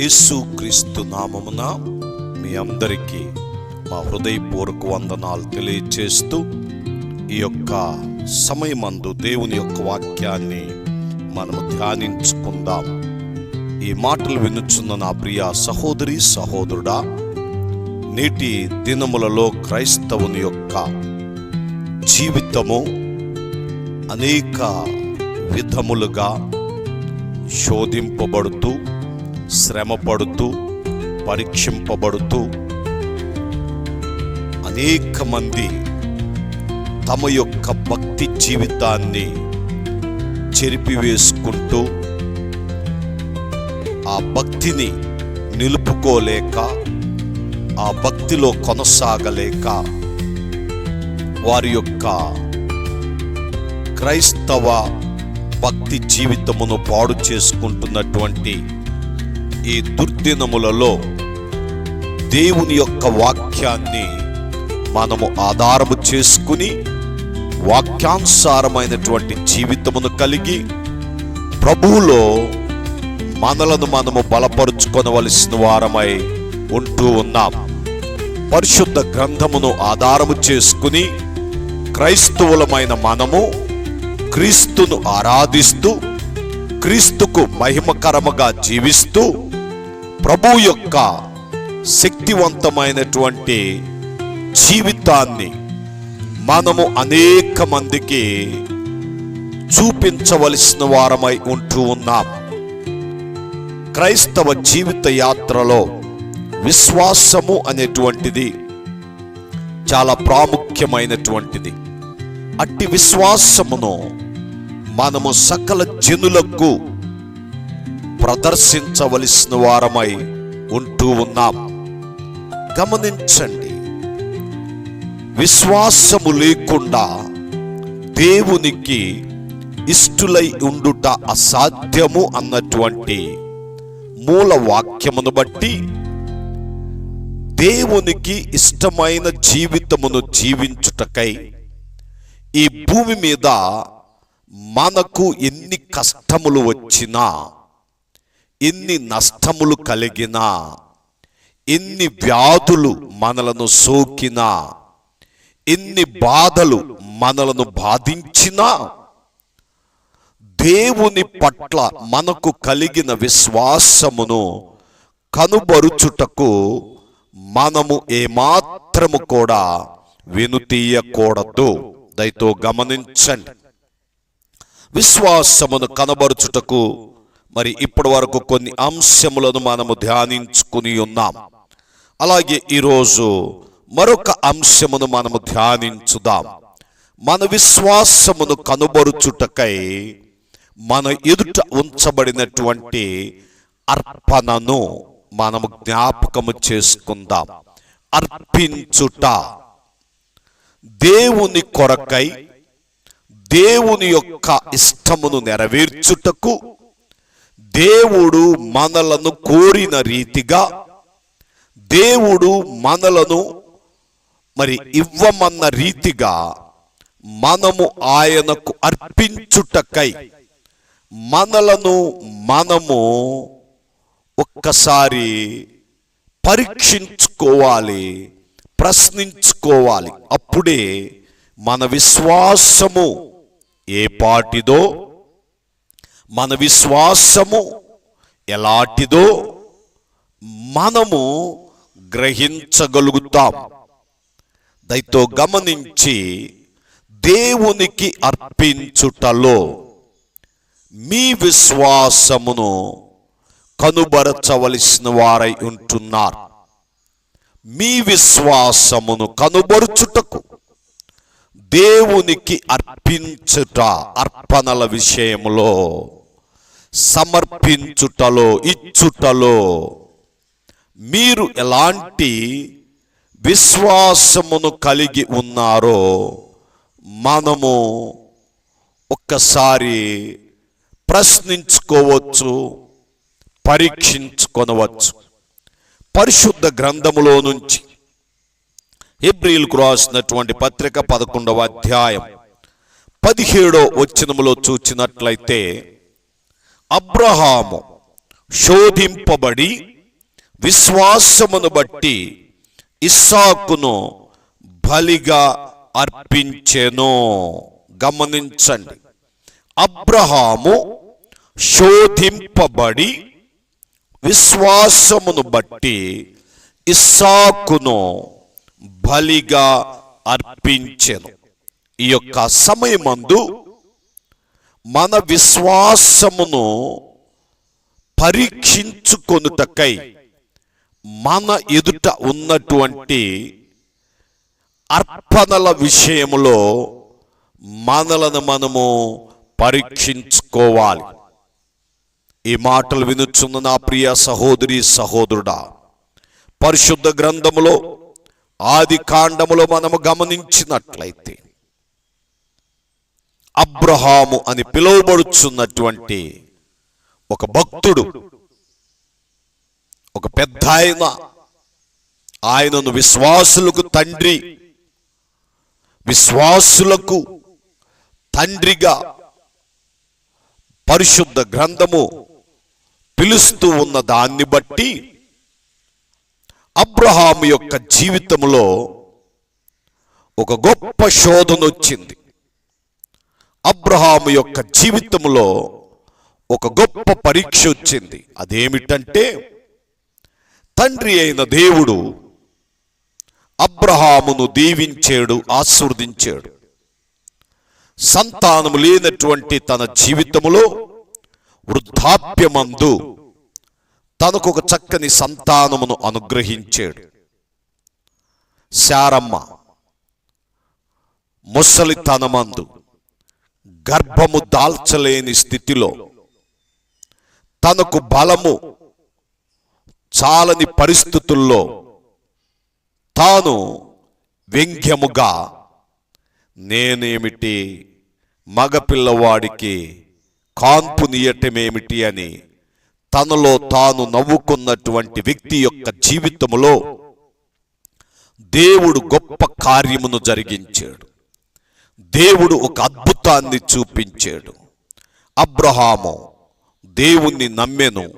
యేసుక్రీస్తు నామమున మీ అందరికీ మా హృదయపూర్వక వందనాలు తెలియచేస్తూ ఈ యొక్క సమయమందు దేవుని యొక్క వాక్యాన్ని మనము ధ్యానించుకుందాం. ఈ మాటలు వినుచున్న నా ప్రియ సహోదరి సహోదరుడా నేటి దినములలో క్రైస్తవుని యొక్క జీవితము అనేక విధములుగా శోధింపబడుతూ శ్రమపడుతూ పరీక్షింపబడుతూ అనేక మంది తమ యొక్క భక్తి జీవితాన్ని చెరిపివేసుకుంటూ ఆ భక్తిని నిలుపుకోలేక ఆ భక్తిలో కొనసాగలేక వారి యొక్క క్రైస్తవ భక్తి జీవితమును పాడు చేసుకుంటున్నటువంటి ఈ దుర్దినములలో దేవుని యొక్క వాక్యాన్ని మనము ఆధారము చేసుకుని వాక్యానుసారమైనటువంటి జీవితమును కలిగి ప్రభువులో మనలను మనము బలపరుచుకొనవలసిన వారమై ఉంటూ ఉన్నాం. పరిశుద్ధ గ్రంథమును ఆధారము చేసుకుని క్రైస్తవులమైన మనము క్రీస్తును ఆరాధిస్తూ క్రీస్తుకు మహిమకరముగా జీవిస్తూ ప్రభు యొక్క శక్తివంతమైనటువంటి జీవితాన్ని మనము అనేక మందికి చూపించవలసిన వారమై ఉంటూ ఉన్నాం. క్రైస్తవ జీవిత యాత్రలో విశ్వాసము అనేటువంటిది చాలా ప్రాముఖ్యమైనటువంటిది. అట్టి విశ్వాసమును మనము సకల జనులకు ప్రదర్శించవలసిన వారమై ఉంటూ ఉన్నాం. గమనించండి. విశ్వాసము లేకుండా దేవునికి ఇష్టులై ఉండుట అసాధ్యము అన్నటువంటి మూల వాక్యమును బట్టి దేవునికి ఇష్టమైన జీవితమును జీవించుటకై ఈ భూమి మీద మనకు ఎన్ని కష్టములు వచ్చినా ఎన్ని నష్టములు కలిగినా ఎన్ని వ్యాధులు మనలను సోకినా ఎన్ని బాధలు మనలను బాధించినా దేవుని పట్ల మనకు కలిగిన విశ్వాసమును కనుబరుచుటకు మనము ఏమాత్రము కూడా వెనుతీయకూడదు. దయతో గమనించండి. విశ్వాసమును కనబరుచుటకు మరి ఇప్పటి వరకు కొన్ని అంశములను మనము ధ్యానించుకుని ఉన్నాం. అలాగే ఈరోజు మరొక అంశమును మనము ధ్యానించుదాం. మన విశ్వాసమును కనుబరుచుటకై మన ఎదుట ఉంచబడినటువంటి అర్పణను మనము జ్ఞాపకము చేసుకుందాం. అర్పించుట దేవుని కొరకై దేవుని యొక్క ఇష్టమును నెరవేర్చుటకు దేవుడు మనలను కోరిన రీతిగా దేవుడు మనలను మరి ఇవ్వమన్న రీతిగా మనము ఆయనకు అర్పించుటకై మనలను మనము ఒక్కసారి పరీక్షించుకోవాలి ప్రశ్నించుకోవాలి. అప్పుడే మన విశ్వాసము ఏ పాటిదో మన విశ్వాసము ఎలాంటిదో మనము గ్రహించగలుగుతాం. దయతో గమనించి దేవునికి అర్పించుటలో మీ విశ్వాసమును కనుబరచవలసిన వారై ఉంటున్నారు. మీ విశ్వాసమును కనుబరుచుటకు దేవునికి అర్పించుట అర్పణల విషయంలో సమర్పించుటలో ఇచ్చుటలో. మీరు ఎలాంటి విశ్వాసమును కలిగి ఉన్నారో మనము ఒక్కసారి ప్రశ్నించుకోవచ్చు పరీక్షించుకొనవచ్చు. పరిశుద్ధ గ్రంథములో నుంచి ఎబ్రిల్కు రాసినటువంటి పత్రిక పదకొండవ అధ్యాయం పదిహేడో వచ్చినములో చూచినట్లయితే అబ్రహాము శోధింపబడి విశ్వాసమును బట్టి ఇస్సాకును బలిగా అర్పించెను. గమనించండి. అబ్రహాము శోధింపబడి విశ్వాసమును బట్టి ఇస్సాకును బలిగా అర్పించెను. ఈ యొక్క సమయమందు మన విశ్వాసమును పరీక్షించుకొనుటకై మన ఎదుట ఉన్నటువంటి అర్పణల విషయములో మనలను మనము పరీక్షించుకోవాలి. ఈ మాటలు వినుచున్న నా ప్రియ సహోదరి సహోదరుడా పరిశుద్ధ గ్రంథములో ఆది కాండములో మనము గమనించినట్లయితే అబ్రహాము అని పిలువబడుచున్నటువంటి ఒక భక్తుడు ఒక పెద్ద ఆయన. ఆయనను విశ్వాసులకు తండ్రి విశ్వాసులకు తండ్రిగా పరిశుద్ధ గ్రంథము పిలుస్తూ ఉన్న దాన్ని బట్టి అబ్రహాము యొక్క జీవితంలో ఒక గొప్ప శోధన వచ్చింది అబ్రహాము యొక్క జీవితంలో ఒక గొప్ప పరీక్ష వచ్చింది. అదేమిటంటే తండ్రి అయిన దేవుడు అబ్రహామును దీవించాడు ఆశీర్వదించాడు. సంతానము లేనటువంటి తన జీవితములో వృద్ధాప్యమందు తనకు ఒక చక్కని సంతానమును అనుగ్రహించాడు. శారమ్మ ముసలితనమందు గర్భము దాల్చలేని స్థితిలో తనకు బలము చాలని పరిస్థితుల్లో తాను వ్యంగ్యముగా నేనేమిటి మగపిల్లవాడికి కాన్పునియటమేమిటి అని తనలో తాను నవ్వుకున్నటువంటి వ్యక్తి యొక్క జీవితములో దేవుడు గొప్ప కార్యమును జరిగించాడు. దేవుడు ఒక అద్భుతాన్ని చూపించాడు. అబ్రహాము దేవుణ్ణి నమ్మెను.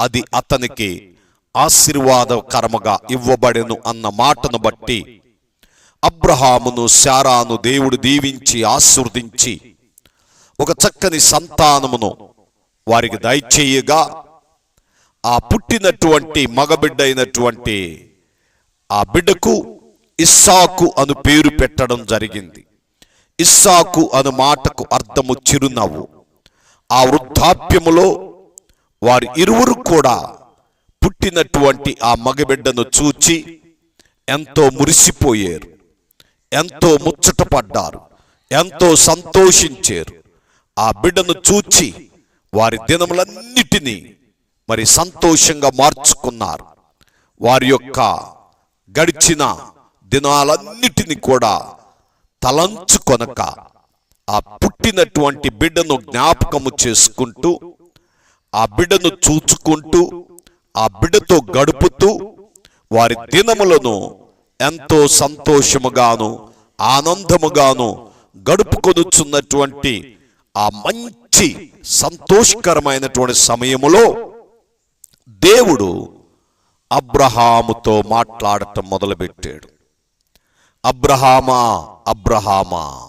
అది అతనికి ఆశీర్వాదకరముగా ఇవ్వబడెను అన్న మాటను బట్టి అబ్రహామును శారాను దేవుడు దీవించి ఆశీర్వదించి ఒక చక్కని సంతానమును వారికి దయచేయగా ఆ పుట్టినటువంటి మగబిడ్డ అయినటువంటి ఆ బిడ్డకు ఇస్సాకు అను పేరు పెట్టడం జరిగింది. ఇస్సాకు అను మాటకు అర్థము చిరునవ్వు. ఆ వృద్ధాప్యములో వారి ఇరువురు కూడా పుట్టినటువంటి ఆ మగబిడ్డను చూచి ఎంతో మురిసిపోయారు. ఎంతో ముచ్చటపడ్డారు. ఎంతో సంతోషించారు. ఆ బిడ్డను చూచి వారి దినములన్నిటినీ మరి సంతోషంగా మార్చుకున్నారు. వారి యొక్క గడిచిన దినాలన్నిటినీ కూడా తలంచుకొనక ఆ పుట్టినటువంటి బిడ్డను జ్ఞాపకము చేసుకుంటూ ఆ బిడ్డను చూచుకుంటూ ఆ బిడ్డతో గడుపుతూ వారి దినములను ఎంతో సంతోషముగాను ఆనందముగాను గడుపుకొనుచున్నటువంటి ఆ మంచి సంతోషకరమైనటువంటి సమయములో దేవుడు అబ్రహాముతో మాట్లాడటం మొదలుపెట్టాడు. అబ్రహామా అబ్రహామా.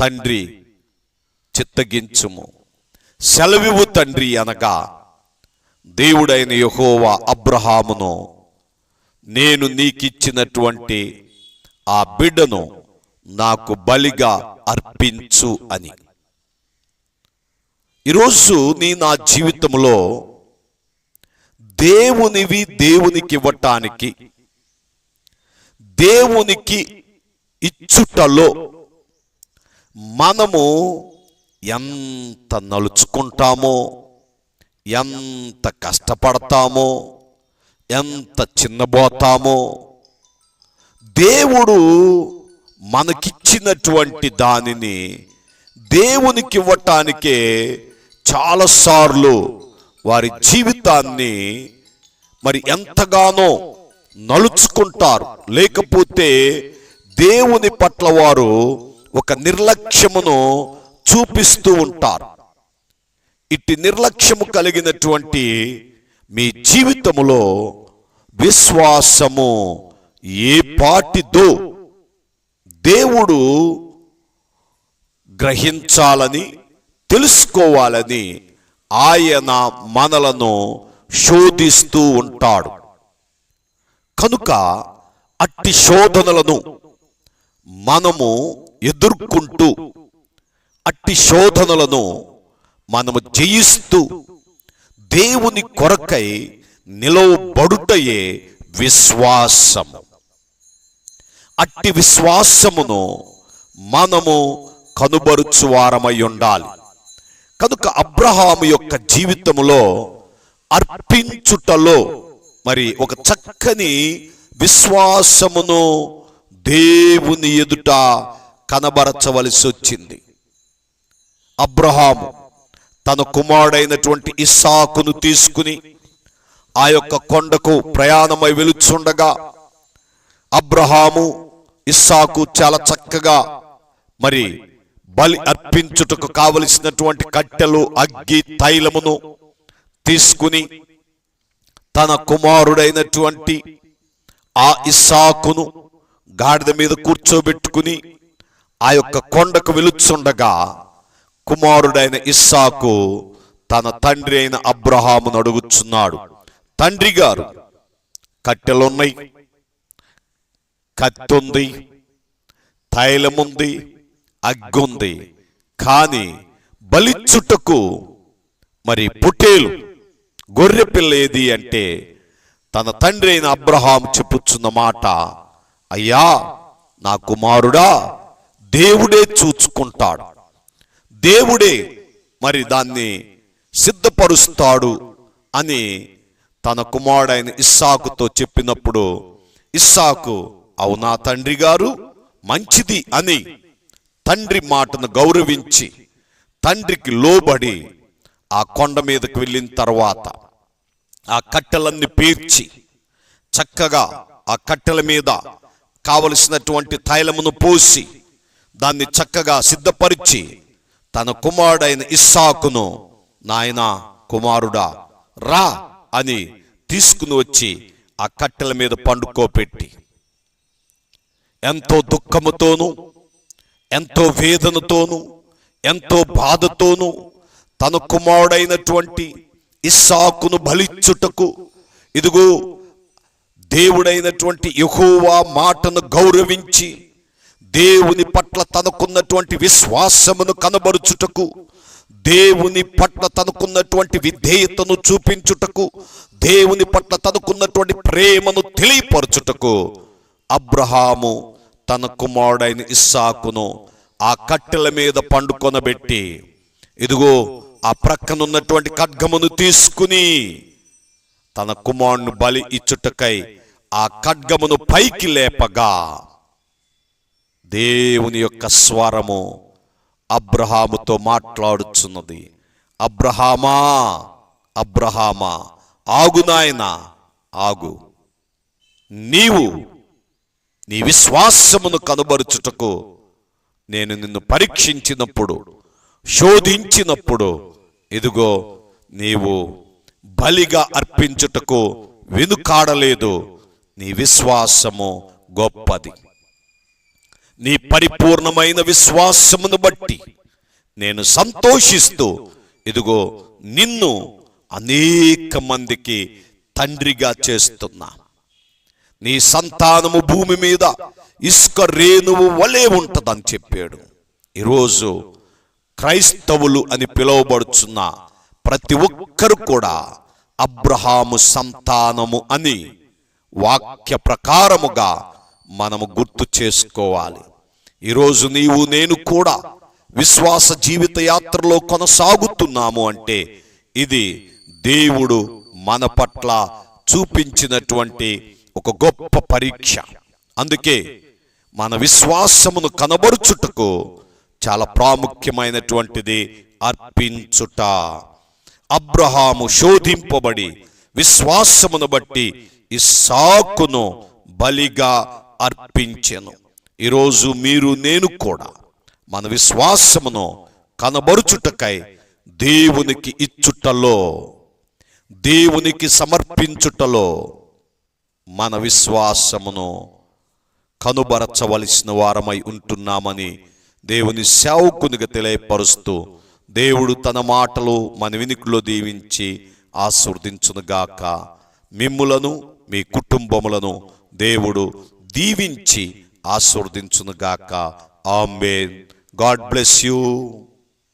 తండ్రి చిత్తగించుము. సెలవివు తండ్రి అనగా దేవుడైన యహోవా అబ్రహామును నేను నీకిచ్చినటువంటి ఆ బిడ్డను నాకు బలిగా అర్పించు అని. ఈరోజు నీ నా జీవితంలో దేవునివి దేవునికి ఇవ్వటానికి దేవునికి ఇచ్చుటలో మనము ఎంత నలుచుకుంటామో ఎంత కష్టపడతామో ఎంత చిన్నబోతామో దేవుడు మనకిచ్చినటువంటి దానిని దేవునికి ఇవ్వటానికే చాలాసార్లు వారి జీవితాన్ని మరి ఎంతగానో నలుచుకుంటారు. లేకపోతే దేవుని పట్ల వారు ఒక నిర్లక్ష్యమును చూపిస్తూ ఉంటారు. ఇట్టి నిర్లక్ష్యము కలిగినటువంటి మీ జీవితములో విశ్వాసము ఏ పాటిదో దేవుడు గ్రహించాలని తెలుసుకోవాలని ఆయన మనలను శోధిస్తూ ఉంటాడు. కనుక అట్టి శోధనలను మనము ఎదుర్కొంటూ అట్టి శోధనలను మనము జయిస్తూ దేవుని కొరకై నిలవబడుటయే విశ్వాసము అట్టి విశ్వాసమును మనము కనుబరుచువారమై ఉండాలి. కనుక అబ్రహాము యొక్క జీవితములో అర్పించుటలో మరి ఒక చక్కని విశ్వాసమును దేవుని ఎదుట కనబరచవలసి వచ్చింది. అబ్రహాము తన కుమారుడైనటువంటి ఇస్సాకును తీసుకుని ఆ యొక్క కొండకు ప్రయాణమై వెలుచుండగా అబ్రహాము ఇస్సాకు చాలా చక్కగా మరి బలి అర్పించుటకు కావలసినటువంటి కట్టెలు అగ్గి తైలమును తీసుకుని తన కుమారుడైనటువంటి ఆ ఇస్సాకును గాడిద మీద కూర్చోబెట్టుకుని ఆ యొక్క కొండకు వెలుచుండగా కుమారుడైన ఇస్సాకు తన తండ్రి అయిన అబ్రహామును అడుగుచున్నాడు. తండ్రి గారు కట్టెలున్నాయి కత్తుంది తైలముంది అగ్గుంది. కానీ బలిచ్చుటకు మరి పుట్టేలు గొర్రె పిల్ల ఏది అంటే తన తండ్రి అయిన అబ్రహాం చెప్పుచున్న మాట అయ్యా నా కుమారుడా దేవుడే చూచుకుంటాడు. దేవుడే మరి దాన్ని సిద్ధపరుస్తాడు అని తన కుమారుడైన ఇస్సాకుతో చెప్పినప్పుడు ఇస్సాకు అవునా తండ్రి గారు? మంచిది అని తండ్రి మాటను గౌరవించి తండ్రికి లోబడి ఆ కొండ మీదకి వెళ్ళిన తర్వాత ఆ కట్టెలన్నీ పేర్చి చక్కగా ఆ కట్టెల మీద కావలసినటువంటి తైలమును పోసి దాన్ని చక్కగా సిద్ధపరిచి తన కుమారుడైన ఇస్సాకును నాయన కుమారుడా రా అని తీసుకుని వచ్చి ఆ కట్టెల మీద పండుకోపెట్టి ఎంతో దుఃఖముతోనూ ఎంతో వేదనతోనూ ఎంతో బాధతోనూ తన కుమారుడైనటువంటి ఇస్సాకును బలిచ్చుటకు ఇదిగో దేవుడైనటువంటి యహోవా మాటను గౌరవించి దేవుని పట్ల తనకున్నటువంటి విశ్వాసమును కనబరుచుటకు దేవుని పట్ల తనకున్నటువంటి విధేయతను చూపించుటకు దేవుని పట్ల తనకున్నటువంటి ప్రేమను తెలియపరచుటకు అబ్రహాము తన కుమారుడైన ఇస్సాకును ఆ కట్టెల మీద పండుకొనబెట్టి ఇదిగో ఆ ప్రక్కనున్నటువంటి ఖడ్గమును తీసుకుని తన కుమారుని బలి ఇచ్చుటకై ఆ ఖడ్గమును పైకి లేపగా దేవుని యొక్క స్వరము అబ్రహాముతో మాట్లాడుచున్నది. అబ్రహామా అబ్రహామా ఆగు నాయనా ఆగు. నీవు నీ విశ్వాసమును కనుబరుచుటకు నేను నిన్ను పరీక్షించినప్పుడు శోధించినప్పుడు ఇదిగో నీవు బలిగా అర్పించుటకు వెనుకాడలేదు. నీ విశ్వాసము గొప్పది. నీ పరిపూర్ణమైన విశ్వాసమును బట్టి నేను సంతోషిస్తూ ఇదిగో నిన్ను అనేక మందికి తండ్రిగా చేస్తున్నా. నీ సంతానము భూమి మీద ఇసుక రేణువు వలే ఉంటదని చెప్పాడు. ఈరోజు క్రైస్తవులు అని పిలువబడుచున్న ప్రతి ఒక్కరు కూడా అబ్రహాము సంతానము అని వాక్య ప్రకారముగా మనము గుర్తు చేసుకోవాలి. ఈరోజు నీవు నేను కూడా విశ్వాస జీవిత యాత్రలో కొనసాగుతున్నాము అంటే ఇది దేవుడు మన పట్ల చూపించినటువంటి ఒక గొప్ప పరీక్ష. అందుకే మన విశ్వాసమును కనబరుచుటకు చాలా ప్రాముఖ్యమైనటువంటిది అర్పించుట. అబ్రహాము శోధింపబడి విశ్వాసమును బట్టి ఇస్సాకును బలిగా అర్పించెను. ఈరోజు మీరు నేను కూడా మన విశ్వాసమును కనబరుచుటకై దేవునికి ఇచ్చుటలో దేవునికి సమర్పించుటలో మన విశ్వాసమును కనుబరచవలసిన వారమై ఉంటున్నామని దేవుని సేవకునిగా తెలియపరుస్తూ దేవుడు తన మాటలు మన వినికిలో దీవించి ఆశీర్వదించునుగాక. మిమ్ములను మీ కుటుంబములను దేవుడు దీవించి ఆశీర్వదించునుగాక. ఆమెన్. God bless you.